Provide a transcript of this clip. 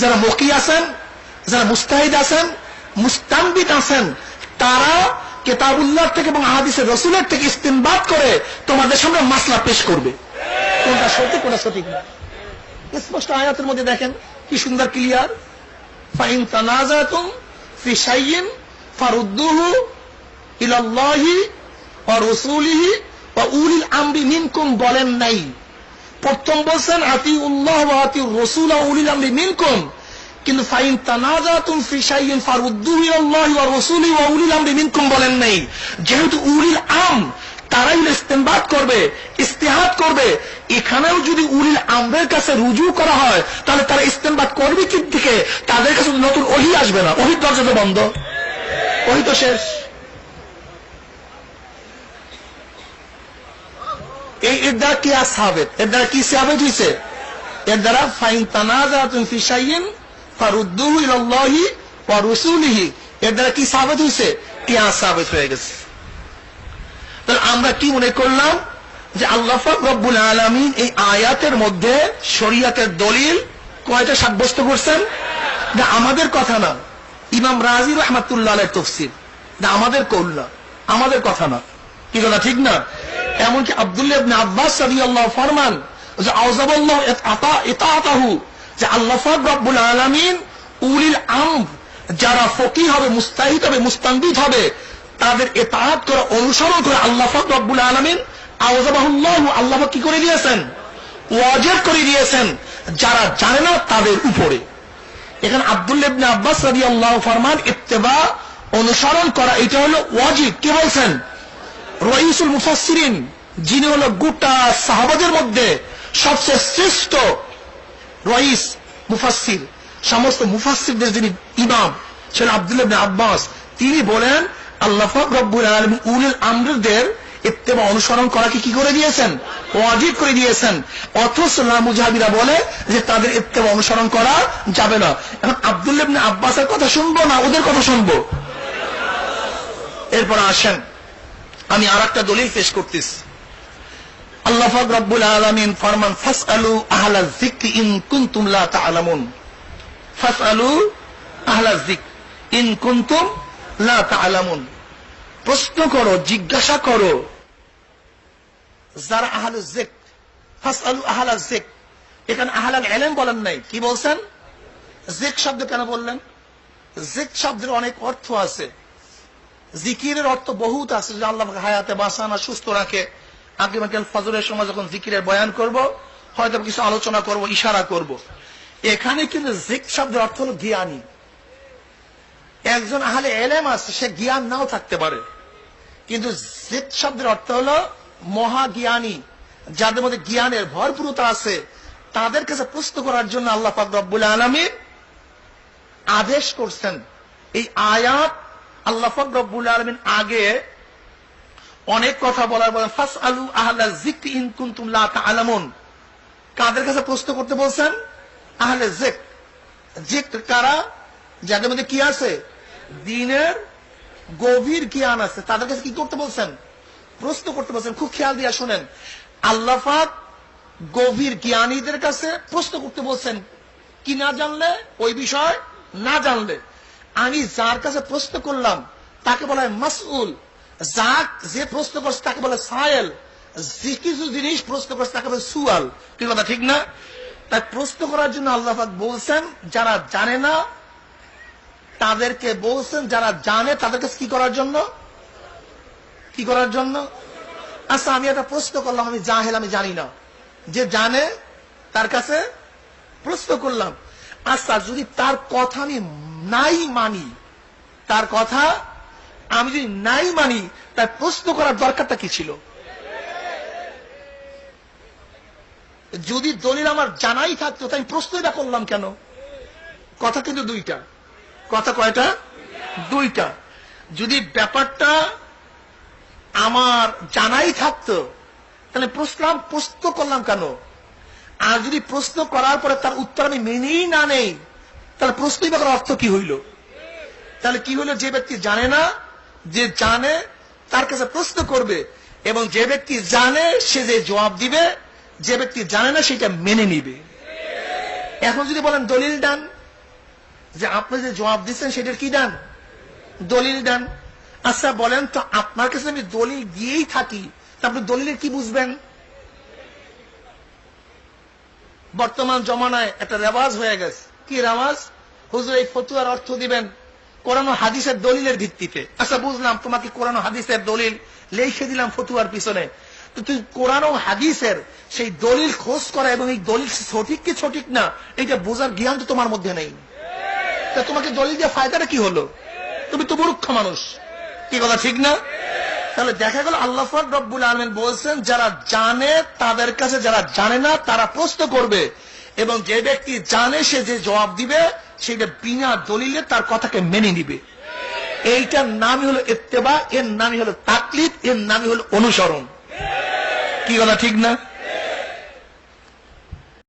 যারা মকি আছেন, যারা মুস্তাহিদ আছেন মুস্তানবিদ আছেন, তারা কেতাবুল্লাহ থেকে এবং আহাদিসের রসুলের থেকে ইস্তেমবাদ করে তোমাদের সামনে মাসলা পেশ করবে। কোনটা সঠিক কোনটা সঠিক না? স্পষ্ট আয়াতের মধ্যে দেখেন, কি সুন্দর ক্লিয়ার ফাইন তানাজাতুম ফি ফারুদ্দুহু ইলাল্লাহি ওয়া রাসূলিহি ওয়া উলিল আমরি মিনকুম বলেন নাই। প্রথম বলছেন আতি উল্লাহ আতি রাসূল উলিল মিনকুম। কিন্তু ফাইন তানাজাতুম ফি শাইইন ফারুদ্দুহু ইলাল্লাহি ওয়া রাসূলিহি ওয়া উলিল আমরি মিনকুম বলেন নাই। যেহেতু উলিল আম, তারাই ইস্তেমবাদ করবে ইস্তেহাদ করবে। এখানেও যদি উলিল আমরের কাছে রুজু করা হয়, তাহলে তারা ইস্তেমবাদ করবে কি থেকে তাদের কাছে নতুন ওহি আসবে না। ওহির দরজা তো বন্ধ। ওহি তো শেষ। এই এর দ্বারা কি সাবেত এর দ্বারা কি সাবেত হয়েছে এর দ্বারা ফাইন তানাজাতুন ফি শাইইন ফারুদ্দুহু ইলাল্লাহি এর দ্বারা কি সাবেত হয়েছে কি আস সাবেত হয়ে গেছে। তাহলে আমরা কি মনে করলাম? যে আল্লাহ রব্বুল আলামিন এই আয়াতের মধ্যে শরিয়াতের দলিল কয়টা সাব্যস্ত করছেন? না, আমাদের কথা না। ইমাম রাজি রহমাতুল্লাহ তফসির না, আমাদের কৌল আমাদের কথা না। কি কথা, ঠিক না? এমনকি আব্দুল্লাহ আব্বাস রাদিয়াল্লাহু ফরমান যে যে আল্লাহ রব্বুল উলিল যারা ফকিহ হবে, মুস্তাহিদ হবে হবে, তাদের এতাহাত করে, অনুসরণ করে রব্বুল আল্লাহ কি করে দিয়েছেন? করে দিয়েছেন, যারা জানে না তাদের উপরে। এখানে আব্দুল্লাহ ইবনে আব্বাস ফরমান ইত্তেবা, অনুসরণ করা, এটা হলো ওয়াজিব। কি বলছেন? রইসুল মুফাসসিরিন, যিনি হলো গোটা সাহাবাদের মধ্যে সবচেয়ে শ্রেষ্ঠ রইস মুফাসসির। সমস্ত মুফাসসিরদের যিনি ইমাম ছিলেন আব্দুল্লাহ আব্বাস, তিনি বলেন, আল্লাহ রব্বুল আলামিন উলিল আমরদের ইত্তেবা অনুসরণ করাকে কি করে দিয়েছেন? ওয়াজিব করে দিয়েছেন। অথচ মুজাহিরা বলে যে তাদের ইত্তেবা অনুসরণ করা যাবে না। এখন আব্দুল্লাহ ইবনে আব্বাসের কথা শুনব না ওদের কথা শুনব? এরপর আসেন। আমি আর একটা দলিল পেশ করতেছি। আল্লাহ প্রশ্ন করো, জিজ্ঞাসা করো, যারা আহলু যিক ফাসআলু আহলা যিক এখানে আহলাল ইলম বলেন নাই, কি বলছেন? যিক শব্দ কেন বললেন? যিক শব্দের অনেক অর্থ আছে। জিকিরের অর্থ বহুত আছে যে আল্লাহ হায়াতে বাঁচানা, সুস্থ রাখে। আগামীকাল ফজরের সময় যখন জিকিরের বয়ান করব, হয়তো কিছু আলোচনা করব, ইশারা করব। এখানে কিন্তু জিক শব্দের অর্থ হলো জ্ঞানী। একজন আহলে এলেম আছে, সে জ্ঞান নাও থাকতে পারে। কিন্তু জিক শব্দের অর্থ হলো মহাজ্ঞানী। যাদের মধ্যে জ্ঞানের ভরপুরতা আছে, তাদের কাছে প্রশ্ন করার জন্য আল্লাহ পাক রব্বুল আলমী আদেশ করছেন। এই আয়াত আল্লাহ রব্বুল আলমিন আগে অনেক কথা বলার বলেন ফাস আলু আহলা জিক ইন কুনতুম লা কাদের কাছে প্রশ্ন করতে বলছেন? আহলে জিক জিক কারা? যাদের মধ্যে কি আছে? দিনের গভীর জ্ঞান আছে। তাদের কাছে কি করতে বলছেন? প্রশ্ন করতে বলছেন। খুব খেয়াল দিয়া শোনেন। আল্লাহ পাক গভীর জ্ঞানীদের কাছে প্রশ্ন করতে বলছেন। কি না জানলে? ওই বিষয় না জানলে। আমি যার কাছে প্রশ্ন করলাম, তাকে বলা হয় মাসউল। যাক, যে প্রশ্ন করছে তাকে বলে সায়েল। যে কিছু জিনিস প্রশ্ন করছে তাকে বলে সুয়াল। কি কথা, ঠিক না? তাই প্রশ্ন করার জন্য আল্লাহ বলছেন, যারা জানে না, তাদেরকে বলছেন, যারা জানে, তাদের কাছে কি করার জন্য? কি করার জন্য? আচ্ছা আমি একটা প্রশ্ন করলাম, আমি জাহেল, আমি জানি না। যে জানে, তার কাছে প্রশ্ন করলাম। আচ্ছা যদি তার কথা আমি নাই মানি। তার কথা, আমি যদি নাই মানি তার প্রশ্ন করার দরকারটা কি ছিল? যদি দলিল আমার জানাই থাকতো, তাই আমি প্রশ্নটা করলাম কেন? কথা কিন্তু দুইটা। কথা কয়টা? দুইটা। যদি ব্যাপারটা আমার জানাই থাকতো, তাহলে প্রশ্ন প্রশ্ন করলাম কেন? আর যদি প্রশ্ন করার পরে তার উত্তর আমি মেনেই না নেই তাহলে প্রশ্নই বা অর্থ কি হইল? তাহলে কি হলো যে ব্যক্তি জানে না, যে জানে, তার কাছে প্রশ্ন করবে এবং যে ব্যক্তি জানে, সে যে জবাব দিবে, যে ব্যক্তি জানে না, সেটা মেনে নিবে। এখন যদি বলেন দলিল ডান যে আপনি যে জবাব দিচ্ছেন, সেটার কি দেন? দলিল দেন। আচ্ছা বলেন তো আপনার কাছে আমি দলিল দিয়েই থাকি আপনি দলিলের কি বুঝবেন? বর্তমান জমানায় একটা রেওয়াজ হয়ে গেছে। কি রেওয়াজ? হুজুর, এই ফতুয়ার অর্থ দিবেন কোরআন হাদিসের দলিলের ভিত্তিতে। আচ্ছা বুঝলাম, তোমাকে কোরআন হাদিসের দলিল লিখে দিলাম ফতুয়ার পিছনে। তুই কোরআন হাদিসের সেই দলিল খোঁজ করা এবং এই দলিল সঠিক কি সঠিক না এটা বোঝার জ্ঞান তো তোমার মধ্যে নেই। তা তোমাকে দলিল দিয়ে ফায়দাটা কি হলো? তুমি তো মূর্খ মানুষ। কি কথা, ঠিক না? তাহলে দেখা গেল আল্লাহ রব্বুল আলমিন বলছেন, যারা জানে তাদের কাছে, যারা জানে না, তারা প্রশ্ন করবে এবং যে ব্যক্তি জানে সে যে জবাব দিবে সেটা বিনা দলিলে তার কথাকে মেনে নিবে। এইটার নামই হলো ইত্তেবা, এর নামই হলো তাকলিদ, এর নামই হলো অনুসরণ। কি কথা, ঠিক না?